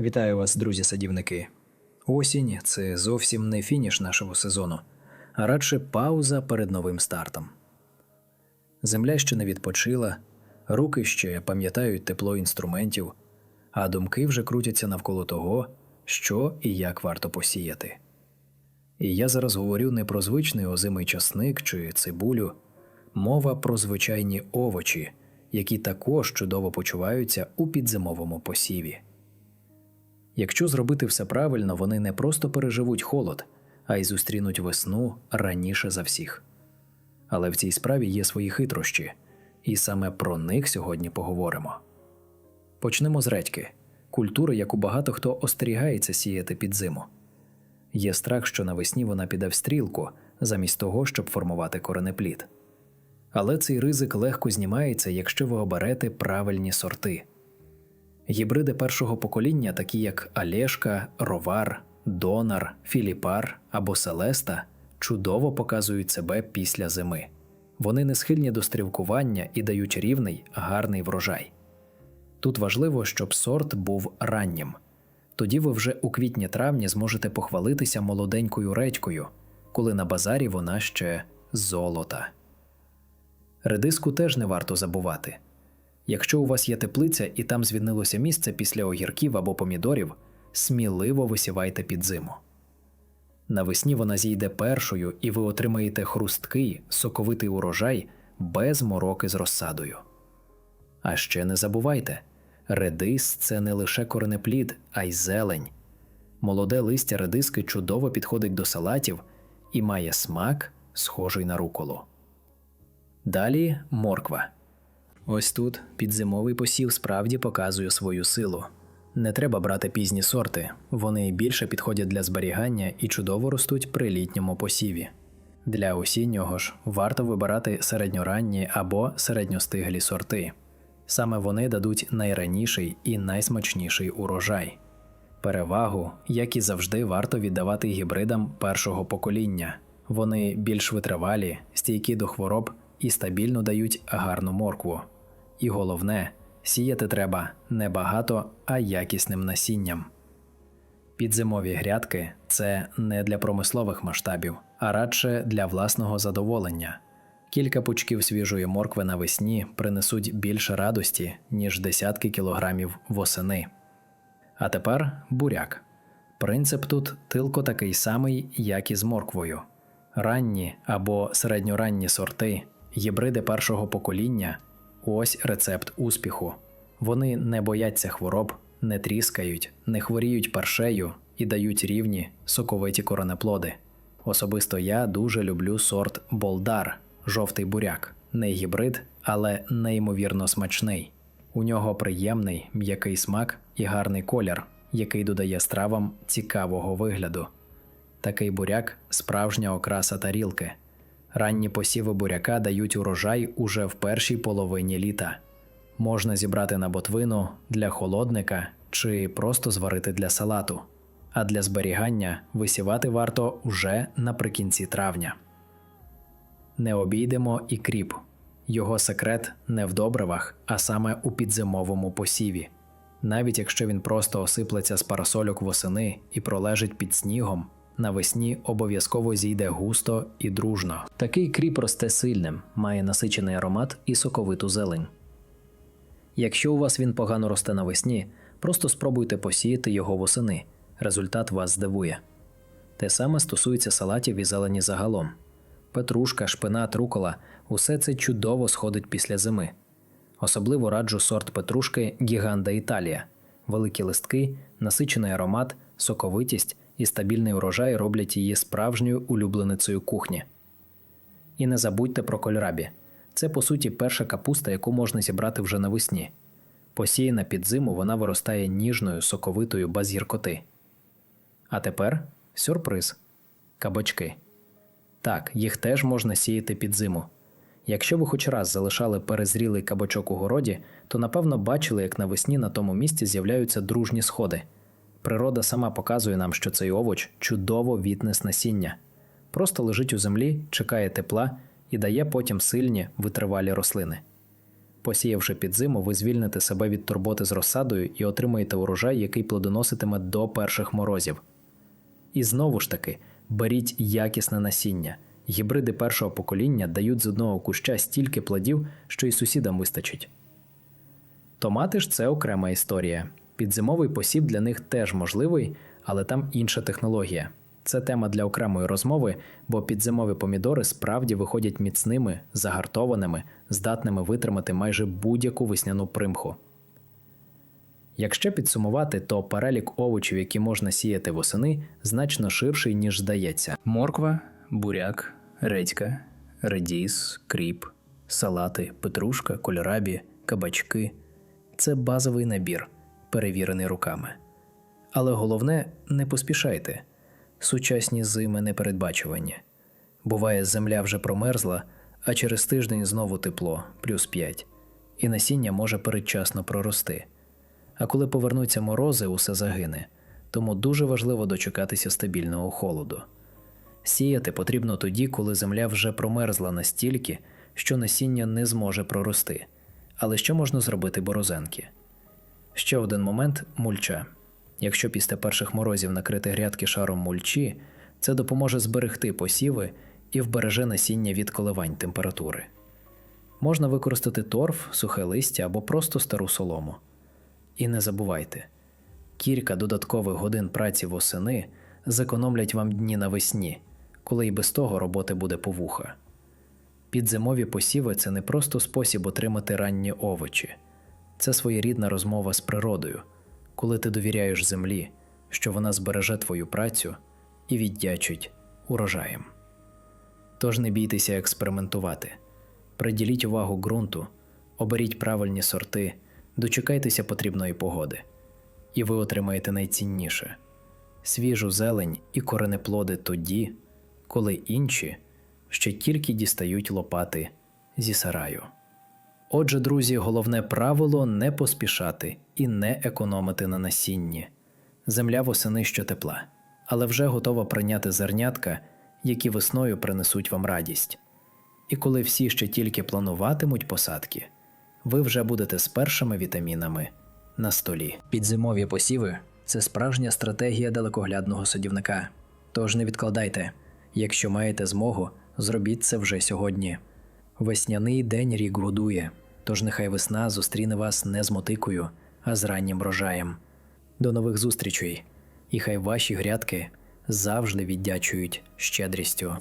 Вітаю вас, друзі-садівники. Осінь це зовсім не фініш нашого сезону, а радше пауза перед новим стартом. Земля ще не відпочила, руки ще пам'ятають тепло інструментів, а думки вже крутяться навколо того, що і як варто посіяти. І я зараз говорю не про звичний озимий часник чи цибулю, мова про звичайні овочі, які також чудово почуваються у підзимовому посіві. Якщо зробити все правильно, вони не просто переживуть холод, а й зустрінуть весну раніше за всіх. Але в цій справі є свої хитрощі, і саме про них сьогодні поговоримо. Почнемо з редьки культури, яку багато хто остерігається сіяти під зиму. Є страх, що навесні вона піде в стрілку, замість того, щоб формувати коренеплід. Але цей ризик легко знімається, якщо ви оберете правильні сорти. Гібриди першого покоління, такі як Алєшка, Ровар, Донар, Філіпар або Селеста, чудово показують себе після зими. Вони не схильні до стрілкування і дають рівний, гарний врожай. Тут важливо, щоб сорт був раннім. Тоді ви вже у квітні-травні зможете похвалитися молоденькою редькою, коли на базарі вона ще золота. Редиску теж не варто забувати. Якщо у вас є теплиця і там звільнилося місце після огірків або помідорів, сміливо висівайте під зиму. Навесні вона зійде першою, і ви отримаєте хрусткий, соковитий урожай без мороки з розсадою. А ще не забувайте редис це не лише коренеплід, а й зелень. Молоде листя редиски чудово підходить до салатів і має смак, схожий на руколу. Далі морква. Ось тут підзимовий посів справді показує свою силу. Не треба брати пізні сорти, вони більше підходять для зберігання і чудово ростуть при літньому посіві. Для осіннього ж варто вибирати середньоранні або середньостиглі сорти. Саме вони дадуть найраніший і найсмачніший урожай. Перевагу, як і завжди, варто віддавати гібридам першого покоління. Вони більш витривалі, стійкі до хвороб і стабільно дають гарну моркву. І головне, сіяти треба не багато, а якісним насінням. Підзимові грядки це не для промислових масштабів, а радше для власного задоволення. Кілька пучків свіжої моркви навесні принесуть більше радості, ніж десятки кілограмів восени. А тепер буряк. Принцип тут тилко такий самий, як і з морквою. Ранні або середньоранні сорти, гібриди першого покоління ось рецепт успіху. Вони не бояться хвороб, не тріскають, не хворіють паршею і дають рівні, соковиті коренеплоди. Особисто я дуже люблю сорт Болдар, жовтий буряк, не гібрид, але неймовірно смачний. У нього приємний м'який смак і гарний колір, який додає стравам цікавого вигляду. Такий буряк справжня окраса тарілки. Ранні посіви буряка дають урожай уже в першій половині літа. Можна зібрати на ботвину для холодника чи просто зварити для салату. А для зберігання висівати варто вже наприкінці травня. Не обійдемо і кріп. Його секрет не в добривах, а саме у підзимовому посіві. Навіть якщо він просто осиплеться з парасольок восени і пролежить під снігом, навесні обов'язково зійде густо і дружно. Такий кріп росте сильним, має насичений аромат і соковиту зелень. Якщо у вас він погано росте навесні, просто спробуйте посіяти його восени. Результат вас здивує. Те саме стосується салатів і зелені загалом. Петрушка, шпинат, рукола усе це чудово сходить після зими. Особливо раджу сорт петрушки Гіганда Італія. Великі листки, насичений аромат, соковитість і стабільний урожай роблять її справжньою улюбленицею кухні. І не забудьте про кольрабі. Це по суті перша капуста, яку можна зібрати вже навесні. Посіяна під зиму вона виростає ніжною, соковитою без гіркоти. А тепер сюрприз кабачки. Так, їх теж можна сіяти під зиму. Якщо ви хоч раз залишали перезрілий кабачок у городі, то напевно бачили, як навесні на тому місці з'являються дружні сходи. Природа сама показує нам, що цей овоч чудово віднес насіння, просто лежить у землі, чекає тепла і дає потім сильні витривалі рослини. Посіявши під зиму, ви звільните себе від турботи з розсадою і отримаєте урожай, який плодоноситиме до перших морозів. І знову ж таки, беріть якісне насіння. Гібриди першого покоління дають з одного куща стільки плодів, що й сусідам вистачить. Томати ж це окрема історія. Підзимовий посів для них теж можливий, але там інша технологія. Це тема для окремої розмови, бо підзимові помідори справді виходять міцними, загартованими, здатними витримати майже будь-яку весняну примху. Якщо підсумувати, то перелік овочів, які можна сіяти восени, значно ширший, ніж здається: морква, буряк, редька, редіс, кріп, салати, петрушка, кольорабі, кабачки це базовий набір, перевірений руками. Але головне, не поспішайте. Сучасні зими непередбачувані. Буває, земля вже промерзла, а через тиждень знову тепло, плюс 5, і насіння може передчасно прорости. А коли повернуться морози, усе загине, тому дуже важливо дочекатися стабільного холоду. Сіяти потрібно тоді, коли земля вже промерзла настільки, що насіння не зможе прорости. Але що можна зробити борозенки? Ще один момент мульча. Якщо після перших морозів накрити грядки шаром мульчі, це допоможе зберегти посіви і вбереже насіння від коливань температури. Можна використати торф, сухе листя або просто стару солому. І не забувайте, кілька додаткових годин праці восени зекономлять вам дні навесні, коли і без того роботи буде повуха. Підзимові посіви це не просто спосіб отримати ранні овочі, це своєрідна розмова з природою, коли ти довіряєш землі, що вона збереже твою працю і віддячить урожаєм. Тож не бійтеся експериментувати, приділіть увагу ґрунту, оберіть правильні сорти, дочекайтеся потрібної погоди, і ви отримаєте найцінніше свіжу зелень і коренеплоди тоді, коли інші ще тільки дістають лопати зі сараю. Отже, друзі, головне правило не поспішати і не економити на насінні. Земля восени що тепла, але вже готова прийняти зернятка, які весною принесуть вам радість. І коли всі ще тільки плануватимуть посадки, ви вже будете з першими вітамінами на столі. Підзимові посіви це справжня стратегія далекоглядного садівника. Тож не відкладайте, якщо маєте змогу, зробіть це вже сьогодні. Весняний день рік годує, тож нехай весна зустріне вас не з мотикою, а з раннім врожаєм. До нових зустрічей, і хай ваші грядки завжди віддячують щедрістю.